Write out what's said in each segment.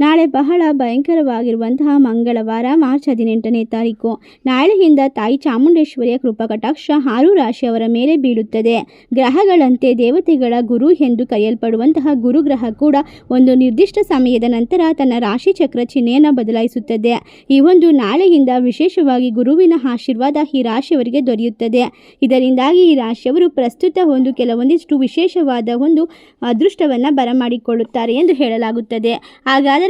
ನಾಳೆ ಬಹಳ ಭಯಂಕರವಾಗಿರುವಂತಹ ಮಂಗಳವಾರ, ಮಾರ್ಚ್ ಹದಿನೆಂಟನೇ ತಾರೀಕು. ನಾಳೆಯಿಂದ ತಾಯಿ ಚಾಮುಂಡೇಶ್ವರಿಯ ಕೃಪಕಟಾಕ್ಷ ಆರು ರಾಶಿಯವರ ಮೇಲೆ ಬೀಳುತ್ತದೆ. ಗ್ರಹಗಳಂತೆ ದೇವತೆಗಳ ಗುರು ಎಂದು ಕರೆಯಲ್ಪಡುವಂತಹ ಗುರುಗ್ರಹ ಕೂಡ ಒಂದು ನಿರ್ದಿಷ್ಟ ಸಮಯದ ನಂತರ ತನ್ನ ರಾಶಿ ಚಕ್ರ ಚಿಹ್ನೆಯನ್ನು ಬದಲಾಯಿಸುತ್ತದೆ. ಈ ಒಂದು ನಾಳೆಯಿಂದ ವಿಶೇಷವಾಗಿ ಗುರುವಿನ ಆಶೀರ್ವಾದ ಈ ರಾಶಿಯವರಿಗೆ ದೊರೆಯುತ್ತದೆ. ಇದರಿಂದಾಗಿ ಈ ರಾಶಿಯವರು ಪ್ರಸ್ತುತ ಒಂದು ಕೆಲವೊಂದಿಷ್ಟು ವಿಶೇಷವಾದ ಒಂದು ಅದೃಷ್ಟವನ್ನು ಬರಮಾಡಿಕೊಳ್ಳುತ್ತಾರೆ ಎಂದು ಹೇಳಲಾಗುತ್ತದೆ. ಹಾಗಾದರೆ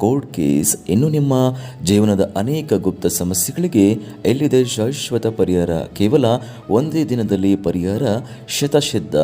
ಕೋರ್ಟ್ ಕೇಸ್ ಇನ್ನು ನಿಮ್ಮ ಜೀವನದ ಅನೇಕ ಗುಪ್ತ ಸಮಸ್ಯೆಗಳಿಗೆ ಎಲ್ಲಿದೆ ಶಾಶ್ವತ ಪರಿಹಾರ? ಕೇವಲ ಒಂದೇ ದಿನದಲ್ಲಿ ಪರಿಹಾರ ಶತಸಿದ್ಧ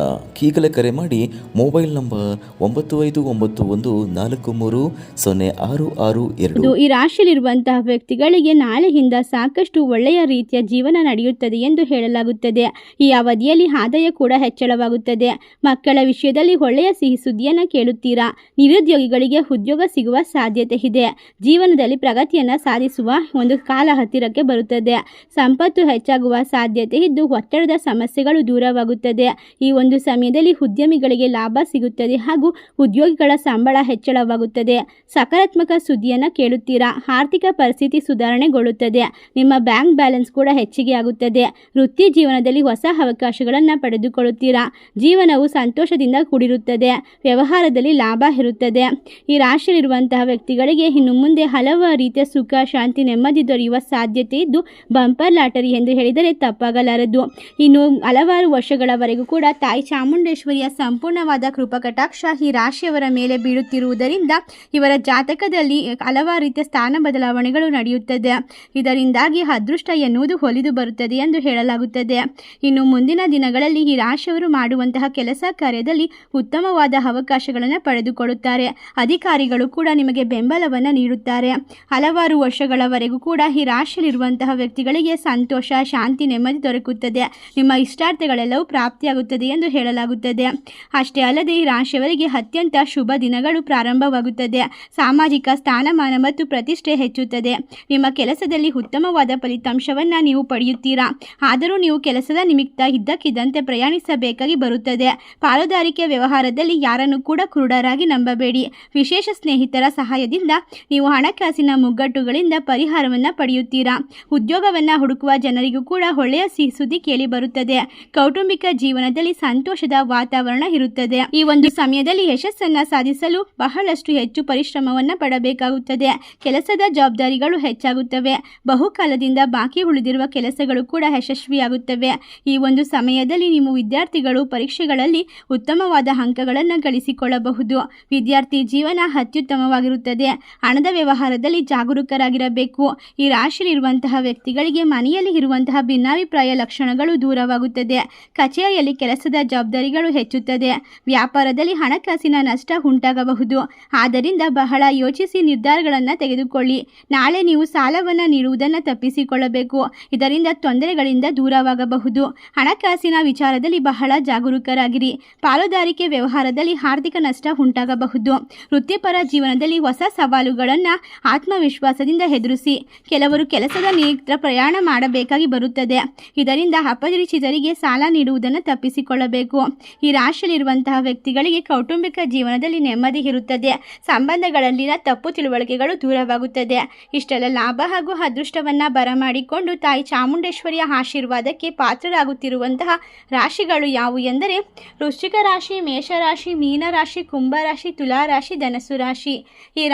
ಈಗಲೇ ಕರೆ ಮಾಡಿ ಮೊಬೈಲ್ ನಂಬರ್ ಒಂಬತ್ತು ಐದು ಒಂಬತ್ತು ಒಂದು ನಾಲ್ಕು ಮೂರು ಸೊನ್ನೆ ಆರು ಆರು ಎರಡು. ಈ ರಾಶಿಯಲ್ಲಿರುವಂತಹ ವ್ಯಕ್ತಿಗಳಿಗೆ ನಾಳೆಯಿಂದ ಸಾಕಷ್ಟು ಒಳ್ಳೆಯ ರೀತಿಯ ಜೀವನ ನಡೆಯುತ್ತದೆ ಎಂದು ಹೇಳಲಾಗುತ್ತದೆ. ಈ ಅವಧಿಯಲ್ಲಿ ಆದಾಯ ಕೂಡ ಹೆಚ್ಚಳವಾಗುತ್ತದೆ. ಮಕ್ಕಳ ವಿಷಯದಲ್ಲಿ ಒಳ್ಳೆಯ ಸಿಹಿ ಸುದ್ದಿಯನ್ನು ಕೇಳುತ್ತೀರಾ? ನಿರುದ್ಯೋಗಿಗಳಿಗೆ ಉದ್ಯೋಗ ಸಿಗುವ ಸಾಧ್ಯತೆ ಇದೆ. ಜೀವನದಲ್ಲಿ ಪ್ರಗತಿಯನ್ನು ಸಾಧಿಸುವ ಒಂದು ಕಾಲ ಹತ್ತಿರಕ್ಕೆ ಬರುತ್ತದೆ. ಸಂಪತ್ತು ಹೆಚ್ಚಾಗುವ ಸಾಧ್ಯತೆ ಇದ್ದು ಒತ್ತಡದ ಸಮಸ್ಯೆಗಳು ದೂರವಾಗುತ್ತದೆ. ಈ ಒಂದು ಸಮಯದಲ್ಲಿ ಉದ್ಯಮಿಗಳಿಗೆ ಲಾಭ ಸಿಗುತ್ತದೆ ಹಾಗೂ ಉದ್ಯೋಗಿಗಳ ಸಂಬಳ ಹೆಚ್ಚಳವಾಗುತ್ತದೆ. ಸಕಾರಾತ್ಮಕ ಸುದ್ದಿಯನ್ನು ಕೇಳುತ್ತೀರಾ? ಆರ್ಥಿಕ ಪರಿಸ್ಥಿತಿ ಸುಧಾರಣೆಗೊಳ್ಳುತ್ತದೆ. ನಿಮ್ಮ ಬ್ಯಾಂಕ್ ಬ್ಯಾಲೆನ್ಸ್ ಕೂಡ ಹೆಚ್ಚಿಗೆ ಆಗುತ್ತದೆ. ವೃತ್ತಿ ಜೀವನದಲ್ಲಿ ಹೊಸ ಅವಕಾಶಗಳನ್ನು ಪಡೆದುಕೊಳ್ಳುತ್ತೀರಾ? ಜೀವನವು ಸಂತೋಷದಿಂದ ಕೂಡಿರುತ್ತದೆ. ವ್ಯವಹಾರದಲ್ಲಿ ಲಾಭ ಇರುತ್ತದೆ. ಈ ರಾಶಿಯಲ್ಲಿರುವಂತಹ ವ್ಯಕ್ತಿಗಳಿಗೆ ಇನ್ನು ಮುಂದೆ ಹಲವು ರೀತಿಯ ಸುಖ, ಶಾಂತಿ, ನೆಮ್ಮದಿ ದೊರೆಯುವ ಸಾಧ್ಯತೆ ಇದ್ದು ಬಂಪರ್ ಲಾಟರಿ ಎಂದು ಹೇಳಿದರೆ ತಪ್ಪಾಗಲಾರದು. ಇನ್ನು ಹಲವಾರು ವರ್ಷಗಳವರೆಗೂ ಕೂಡ ತಾಯಿ ಚಾಮುಂಡೇಶ್ವರಿಯ ಸಂಪೂರ್ಣವಾದ ಕೃಪಕಟಾಕ್ಷ ಈ ರಾಶಿಯವರ ಮೇಲೆ ಬೀಳುತ್ತಿರುವುದರಿಂದ ಇವರ ಜಾತಕದಲ್ಲಿ ಹಲವಾರು ರೀತಿಯ ಸ್ಥಾನ ಬದಲಾವಣೆಗಳು ನಡೆಯುತ್ತದೆ. ಇದರಿಂದಾಗಿ ಅದೃಷ್ಟ ಎನ್ನುವುದು ಹೊಲಿದು ಬರುತ್ತದೆ ಎಂದು ಹೇಳಲಾಗುತ್ತದೆ. ಇನ್ನು ಮುಂದಿನ ದಿನಗಳಲ್ಲಿ ಈ ರಾಶಿಯವರು ಮಾಡುವಂತಹ ಕೆಲಸ ಕಾರ್ಯದಲ್ಲಿ ಉತ್ತಮವಾದ ಅವಕಾಶಗಳನ್ನು ಪಡೆದುಕೊಳ್ಳುತ್ತಾರೆ. ಅಧಿಕಾರಿಗಳು ಕೂಡ ನಿಮಗೆ ಬೆಂಬಲವನ್ನು ನೀಡುತ್ತಾರೆ. ಹಲವಾರು ವರ್ಷಗಳವರೆಗೂ ಕೂಡ ಈ ರಾಶಿಯಲ್ಲಿರುವಂತಹ ವ್ಯಕ್ತಿಗಳಿಗೆ ಸಂತೋಷ, ಶಾಂತಿ, ನೆಮ್ಮದಿ ದೊರಕುತ್ತದೆ. ನಿಮ್ಮ ಇಷ್ಟಾರ್ಥಗಳೆಲ್ಲವೂ ಪ್ರಾಪ್ತಿಯಾಗುತ್ತದೆ ಎಂದು ಹೇಳಲಾಗುತ್ತದೆ. ಅಷ್ಟೇ ಅಲ್ಲದೆ ಈ ರಾಶಿಯವರಿಗೆ ಅತ್ಯಂತ ಶುಭ ದಿನಗಳು ಪ್ರಾರಂಭವಾಗುತ್ತದೆ. ಸಾಮಾಜಿಕ ಸ್ಥಾನಮಾನ ಮತ್ತು ಪ್ರತಿಷ್ಠೆ ಹೆಚ್ಚುತ್ತದೆ. ನಿಮ್ಮ ಕೆಲಸದಲ್ಲಿ ಉತ್ತಮವಾದ ಫಲಿತಾಂಶವನ್ನು ನೀವು ಪಡೆಯುತ್ತೀರಾ? ಆದರೂ ನೀವು ಕೆಲಸದ ನಿಮಿತ್ತ ಇದ್ದಕ್ಕಿದ್ದಂತೆ ಪ್ರಯಾಣಿಸಬೇಕಾಗಿ ಬರುತ್ತದೆ. ಪಾಲುದಾರಿಕೆ ವ್ಯವಹಾರದಲ್ಲಿ ಯಾರನ್ನು ಕೂಡ ಕುರುಡರಾಗಿ ನಂಬಬೇಡಿ. ವಿಶೇಷ ಸ್ನೇಹಿತರ ಸಹಾಯದಿಂದ ನೀವು ಹಣಕಾಸಿನ ಮುಗ್ಗಟ್ಟುಗಳಿಂದ ಪರಿಹಾರವನ್ನು ಪಡೆಯುತ್ತೀರಾ? ಉದ್ಯೋಗವನ್ನು ಹುಡುಕುವ ಜನರಿಗೂ ಕೂಡ ಒಳ್ಳೆಯ ಸಿಹಿ ಸುದ್ದಿ ಕೇಳಿ ಬರುತ್ತದೆ. ಕೌಟುಂಬಿಕ ಜೀವನದಲ್ಲಿ ಸಂತೋಷದ ವಾತಾವರಣ ಇರುತ್ತದೆ. ಈ ಒಂದು ಸಮಯದಲ್ಲಿ ಯಶಸ್ಸನ್ನು ಸಾಧಿಸಲು ಬಹಳಷ್ಟು ಹೆಚ್ಚು ಪರಿಶ್ರಮವನ್ನು ಪಡಬೇಕಾಗುತ್ತದೆ. ಕೆಲಸದ ಜವಾಬ್ದಾರಿಗಳು ಹೆಚ್ಚಾಗುತ್ತವೆ. ಬಹುಕಾಲದಿಂದ ಬಾಕಿ ಉಳಿದಿರುವ ಕೆಲಸಗಳು ಕೂಡ ಯಶಸ್ವಿಯಾಗುತ್ತವೆ. ಈ ಒಂದು ಸಮಯದಲ್ಲಿ ನೀವು ವಿದ್ಯಾರ್ಥಿಗಳು ಪರೀಕ್ಷೆಗಳಲ್ಲಿ ಉತ್ತಮವಾದ ಅಂಕಗಳನ್ನು ಗಳಿಸಿಕೊಳ್ಳಬಹುದು. ವಿದ್ಯಾರ್ಥಿ ಜೀವನ ಅತ್ಯುತ್ತಮವಾಗಿರುತ್ತದೆ. ಹಣದ ವ್ಯವಹಾರದಲ್ಲಿ ಜಾಗರೂಕರಾಗಿರಬೇಕು. ಈ ರಾಶಿಯಲ್ಲಿರುವಂತಹ ವ್ಯಕ್ತಿಗಳಿಗೆ ಮನೆಯಲ್ಲಿ ಇರುವಂತಹ ಭಿನ್ನಾಭಿಪ್ರಾಯ ಲಕ್ಷಣಗಳು ದೂರವಾಗುತ್ತದೆ. ಕಚೇರಿಯಲ್ಲಿ ಕೆಲಸದ ಜವಾಬ್ದಾರಿಗಳು ಹೆಚ್ಚುತ್ತದೆ. ವ್ಯಾಪಾರದಲ್ಲಿ ಹಣಕಾಸಿನ ನಷ್ಟ ಉಂಟಾಗಬಹುದು. ಆದ್ದರಿಂದ ಬಹಳ ಯೋಚಿಸಿ ನಿರ್ಧಾರಗಳನ್ನು ತೆಗೆದುಕೊಳ್ಳಿ. ನಾಳೆ ನೀವು ಸಾಲವನ್ನು ನೀಡುವುದನ್ನು ತಪ್ಪಿಸಿಕೊಳ್ಳಬೇಕು. ಇದರಿಂದ ತೊಂದರೆಗಳಿಂದ ದೂರವಾಗಬಹುದು. ಹಣಕಾಸಿನ ವಿಚಾರದಲ್ಲಿ ಬಹಳ ಜಾಗರೂಕರಾಗಿರಿ. ಪಾಲುದಾರಿಕೆ ವ್ಯವಹಾರದಲ್ಲಿ ಆರ್ಥಿಕ ನಷ್ಟ ಉಂಟಾಗಬಹುದು. ವೃತ್ತಿಪರ ಜೀವನದಲ್ಲಿ ಹೊಸ ಸವಾಲುಗಳನ್ನು ಆತ್ಮವಿಶ್ವಾಸದಿಂದ ಎದುರಿಸಿ ಕೆಲವರು ಕೆಲಸದ ನಿಮಿತ್ತ ಪ್ರಯಾಣ ಮಾಡಬೇಕಾಗಿ ಬರುತ್ತದೆ. ಇದರಿಂದ ಅಪರಿಚಿತರಿಗೆ ಸಾಲ ನೀಡುವುದನ್ನು ತಪ್ಪಿಸಿಕೊಳ್ಳಬೇಕು. ಈ ರಾಶಿಯಲ್ಲಿರುವಂತಹ ವ್ಯಕ್ತಿಗಳಿಗೆ ಕೌಟುಂಬಿಕ ಜೀವನದಲ್ಲಿ ನೆಮ್ಮದಿ ಇರುತ್ತದೆ. ಸಂಬಂಧಗಳಲ್ಲಿನ ತಪ್ಪು ತಿಳುವಳಿಕೆಗಳು ದೂರವಾಗುತ್ತದೆ. ಇಷ್ಟೆಲ್ಲ ಲಾಭ ಹಾಗೂ ಅದೃಷ್ಟವನ್ನು ಬರಮಾಡಿಕೊಂಡು ತಾಯಿ ಚಾಮುಂಡೇಶ್ವರಿಯ ಆಶೀರ್ವಾದಕ್ಕೆ ಪಾತ್ರರಾಗುತ್ತಿರುವಂತಹ ರಾಶಿಗಳು ಯಾವುವು ಎಂದರೆ ವೃಶ್ಚಿಕ ರಾಶಿ, ಮೇಷರಾಶಿ, ಮೀನರಾಶಿ, ಕುಂಭರಾಶಿ, ತುಲಾರಾಶಿ ಧನಸು ರಾಶಿ. ಈ